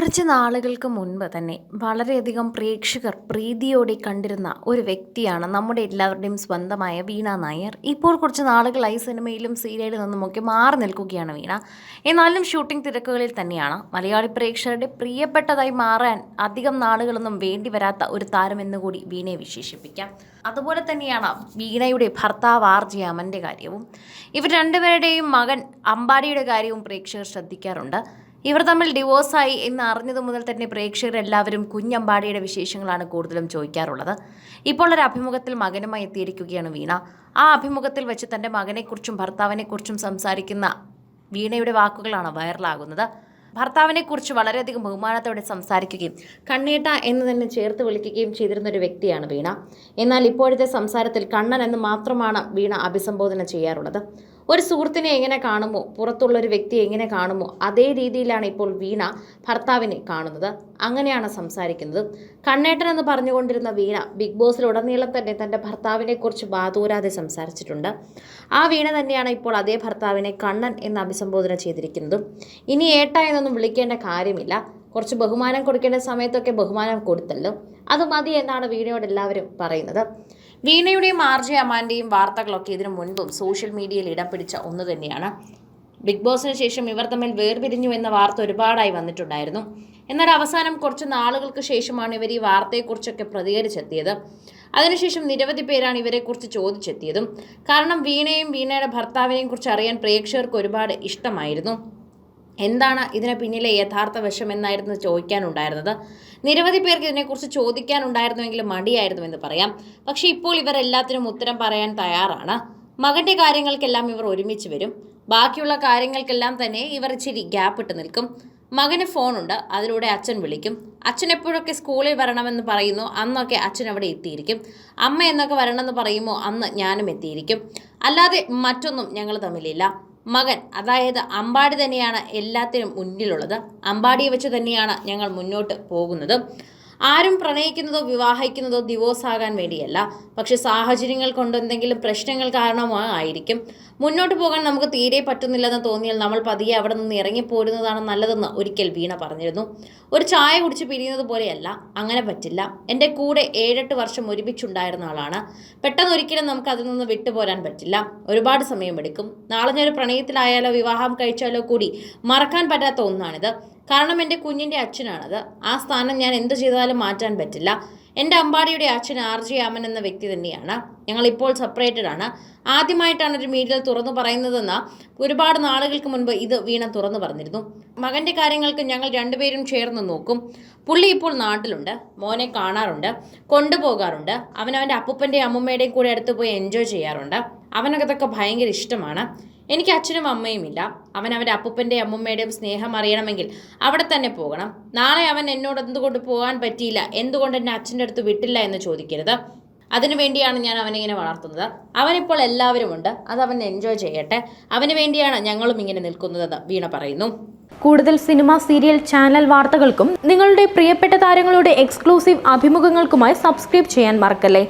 കുറച്ച് നാളുകൾക്ക് മുൻപ് തന്നെ വളരെയധികം പ്രേക്ഷകർ പ്രീതിയോടെ കണ്ടിരുന്ന ഒരു വ്യക്തിയാണ് നമ്മുടെ എല്ലാവരുടെയും സ്വന്തമായ വീണ നായർ. ഇപ്പോൾ കുറച്ച് നാളുകളായി സിനിമയിലും സീരിയലിൽ നിന്നുമൊക്കെ മാറി നിൽക്കുകയാണ് വീണ. എന്നാലും ഷൂട്ടിംഗ് തിരക്കുകളിൽ തന്നെയാണ്. മലയാളി പ്രേക്ഷകരുടെ പ്രിയപ്പെട്ടതായി മാറാൻ അധികം നാളുകളൊന്നും വേണ്ടി വരാത്ത ഒരു താരമെന്ന് കൂടി വീണയെ വിശേഷിപ്പിക്കാം. അതുപോലെ തന്നെയാണ് വീണയുടെ ഭർത്താവ് ആർ. ജി. അമന്റെ കാര്യവും. ഇവർ രണ്ടുപേരുടെയും മകൻ അമ്പാടിയുടെ കാര്യവും പ്രേക്ഷകർ ശ്രദ്ധിക്കാറുണ്ട്. ഇവർ തമ്മിൽ ഡിവോഴ്സായി എന്ന് അറിഞ്ഞതു മുതൽ തന്നെ പ്രേക്ഷകർ എല്ലാവരും കുഞ്ഞമ്പാടിയുടെ വിശേഷങ്ങളാണ് കൂടുതലും ചോദിക്കാറുള്ളത്. ഇപ്പോൾ ഒരു അഭിമുഖത്തിൽ മകനുമായി എത്തിയിരിക്കുകയാണ് വീണ. ആ അഭിമുഖത്തിൽ വെച്ച് തന്റെ മകനെക്കുറിച്ചും ഭർത്താവിനെക്കുറിച്ചും സംസാരിക്കുന്ന വീണയുടെ വാക്കുകളാണ് വൈറലാകുന്നത്. ഭർത്താവിനെക്കുറിച്ച് വളരെയധികം ബഹുമാനത്തോടെ സംസാരിക്കുകയും കണ്ണേട്ട എന്ന് തന്നെ ചേർത്ത് വിളിക്കുകയും ചെയ്തിരുന്ന ഒരു വ്യക്തിയാണ് വീണ. എന്നാൽ ഇപ്പോഴത്തെ സംസാരത്തിൽ കണ്ണൻ എന്ന് മാത്രമാണ് വീണ അഭിസംബോധന ചെയ്യാറുള്ളത്. ഒരു സുഹൃത്തിനെ എങ്ങനെ കാണുമോ പുറത്തുള്ള ഒരു വ്യക്തിയെ എങ്ങനെ കാണുമോ അതേ രീതിയിലാണ് ഇപ്പോൾ വീണ ഭർത്താവിനെ കാണുന്നത്. അങ്ങനെയാണ് സംസാരിക്കുന്നത്. കണ്ണേട്ടൻ എന്ന് പറഞ്ഞുകൊണ്ടിരുന്ന വീണ ബിഗ് ബോസിൽ ഉടനീളം തന്നെ തന്റെ ഭർത്താവിനെക്കുറിച്ച് കുറിച്ച് ബാധൂരാതെ സംസാരിച്ചിട്ടുണ്ട്. ആ വീണ തന്നെയാണ് ഇപ്പോൾ അതേ ഭർത്താവിനെ കണ്ണൻ എന്ന് അഭിസംബോധന ചെയ്തിരിക്കുന്നതും. ഇനി ഏട്ട എന്നൊന്നും വിളിക്കേണ്ട കാര്യമില്ല. കുറച്ച് ബഹുമാനം കൊടുക്കേണ്ട സമയത്തൊക്കെ ബഹുമാനം കൊടുത്തല്ലോ. അത് മതി എന്നാണ് വീണയോട് എല്ലാവരും പറയുന്നത്. വീണയുടെയും ആർജി അമാന്റെയും വാർത്തകളൊക്കെ ഇതിനു മുൻപും സോഷ്യൽ മീഡിയയിൽ ഇടം പിടിച്ച ഒന്ന് തന്നെയാണ്. ബിഗ് ബോസിന് ശേഷം ഇവർ തമ്മിൽ വേർപിരിഞ്ഞു എന്ന വാർത്ത ഒരുപാടായി വന്നിട്ടുണ്ടായിരുന്നു. എന്നാൽ അവസാനം കുറച്ച് നാളുകൾക്ക് ശേഷമാണ് ഇവർ ഈ വാർത്തയെക്കുറിച്ചൊക്കെ പ്രതികരിച്ചെത്തിയത്. അതിനുശേഷം നിരവധി പേരാണ് ഇവരെക്കുറിച്ച് ചോദിച്ചെത്തിയതും. കാരണം വീണയും വീണയുടെ ഭർത്താവിനെയും കുറിച്ച് അറിയാൻ പ്രേക്ഷകർക്ക് ഒരുപാട് ഇഷ്ടമായിരുന്നു. എന്താണ് ഇതിന് പിന്നിലെ യഥാർത്ഥ വിഷം എന്നായിരുന്നു ചോദിക്കാനുണ്ടായിരുന്നത്. നിരവധി പേർക്ക് ഇതിനെക്കുറിച്ച് ചോദിക്കാനുണ്ടായിരുന്നുവെങ്കിലും മടിയായിരുന്നു എന്ന് പറയാം. പക്ഷേ ഇപ്പോൾ ഇവർ എല്ലാത്തിനും ഉത്തരം പറയാൻ തയ്യാറാണ്. മകന്റെ കാര്യങ്ങൾക്കെല്ലാം ഇവർ ഒരുമിച്ച് വരും. ബാക്കിയുള്ള കാര്യങ്ങൾക്കെല്ലാം തന്നെ ഇവർ ഇച്ചിരി ഗ്യാപ്പ് ഇട്ട് നിൽക്കും. മകന് ഫോണുണ്ട് അതിലൂടെ അച്ഛൻ വിളിക്കും. അച്ഛൻ എപ്പോഴൊക്കെ സ്കൂളിൽ വരണമെന്ന് പറയുന്നു അന്നൊക്കെ അച്ഛൻ അവിടെ എത്തിയിരിക്കും. അമ്മ എന്നൊക്കെ വരണമെന്ന് പറയുമോ അന്ന് ഞാനും എത്തിയിരിക്കും. അല്ലാതെ മറ്റൊന്നും ഞങ്ങൾ തമ്മിലില്ല. മകൻ അതായത് അമ്പാടി തന്നെയാണ് എല്ലാത്തിനും മുന്നിലുള്ളത്. അമ്പാടിയെ വെച്ച് തന്നെയാണ് ഞങ്ങൾ മുന്നോട്ട് പോകുന്നത്. ആരും പ്രണയിക്കുന്നതോ വിവാഹിക്കുന്നതോ ഡിവോഴ്സ് ആകാൻ വേണ്ടിയല്ല. പക്ഷെ സാഹചര്യങ്ങൾ കൊണ്ട് എന്തെങ്കിലും പ്രശ്നങ്ങൾ കാരണമായിരിക്കും മുന്നോട്ട് പോകാൻ നമുക്ക് തീരെ പറ്റുന്നില്ലെന്ന് തോന്നിയാൽ നമ്മൾ പതിയെ അവിടെ നിന്ന് ഇറങ്ങിപ്പോരുന്നതാണ് നല്ലതെന്ന് ഒരിക്കൽ വീണ പറഞ്ഞിരുന്നു. ഒരു ചായ കുടിച്ച് പിരിയുന്നത് പോലെയല്ല അങ്ങനെ പറ്റില്ല. എന്റെ കൂടെ ഏഴെട്ട് വർഷം ഒരുമിച്ചുണ്ടായിരുന്ന ആളാണ്. പെട്ടെന്ന് ഒരിക്കലും നമുക്ക് അതിൽ നിന്ന് വിട്ടുപോരാൻ പറ്റില്ല. ഒരുപാട് സമയമെടുക്കും. നാളെ ഞാൻ ഒരു പ്രണയത്തിലായാലോ വിവാഹം കഴിച്ചാലോ കൂടി മറക്കാൻ പറ്റാത്ത ഒന്നാണിത്. കാരണം എന്റെ കുഞ്ഞിന്റെ അച്ഛനാണത്. ആ സ്ഥാനം ഞാൻ എന്ത് ചെയ്താലും മാറ്റാൻ പറ്റില്ല. എന്റെ അമ്പാടിയുടെ അച്ഛൻ ആർ ജി ആമൻ എന്ന വ്യക്തി തന്നെയാണ്. ഞങ്ങൾ ഇപ്പോൾ സെപ്പറേറ്റഡ് ആണ്. ആദ്യമായിട്ടാണ് ഒരു മീഡിയയിൽ തുറന്നു പറയുന്നതെന്ന് ഒരുപാട് നാളുകൾക്ക് മുൻപ് ഇത് വീണ തുറന്നു പറഞ്ഞിരുന്നു. മകന്റെ കാര്യങ്ങൾക്ക് ഞങ്ങൾ രണ്ടുപേരും ചേർന്ന് നോക്കും. പുള്ളി ഇപ്പോൾ നാട്ടിലുണ്ട്. മോനെ കാണാറുണ്ട്. കൊണ്ടുപോകാറുണ്ട്. അവൻ അവന്റെ അപ്പൂപ്പന്റെയും അമ്മൂമ്മയുടെയും കൂടെ അടുത്ത് പോയി എൻജോയ് ചെയ്യാറുണ്ട്. അവനകത്തൊക്കെ ഭയങ്കര ഇഷ്ടമാണ്. എനിക്ക് അച്ഛനും അമ്മയും ഇല്ല. അവൻ അവന്റെ അപ്പൂപ്പന്റെയും അമ്മൂമ്മയുടെയും സ്നേഹം അറിയണമെങ്കിൽ അവിടെ തന്നെ പോകണം. നാളെ അവൻ എന്നോട് എന്തുകൊണ്ട് പോകാൻ പറ്റിയില്ല? എന്തുകൊണ്ട് എന്നെ അച്ഛന്റെ അടുത്ത് വിട്ടില്ല എന്ന് ചോദിക്കരുത്. അതിനു വേണ്ടിയാണ് ഞാൻ അവനിങ്ങനെ വളർത്തുന്നത്. അവനിപ്പോൾ എല്ലാവരും ഉണ്ട്. അത് അവൻ എൻജോയ് ചെയ്യട്ടെ. അവന് വേണ്ടിയാണ് ഞങ്ങളും ഇങ്ങനെ നിൽക്കുന്നതെന്ന് വീണ പറയുന്നു. കൂടുതൽ സിനിമ സീരിയൽ ചാനൽ വാർത്തകൾക്കും നിങ്ങളുടെ പ്രിയപ്പെട്ട താരങ്ങളുടെ എക്സ്ക്ലൂസീവ് അഭിമുഖങ്ങൾക്കുമായി സബ്സ്ക്രൈബ് ചെയ്യാൻ മറക്കല്ലേ?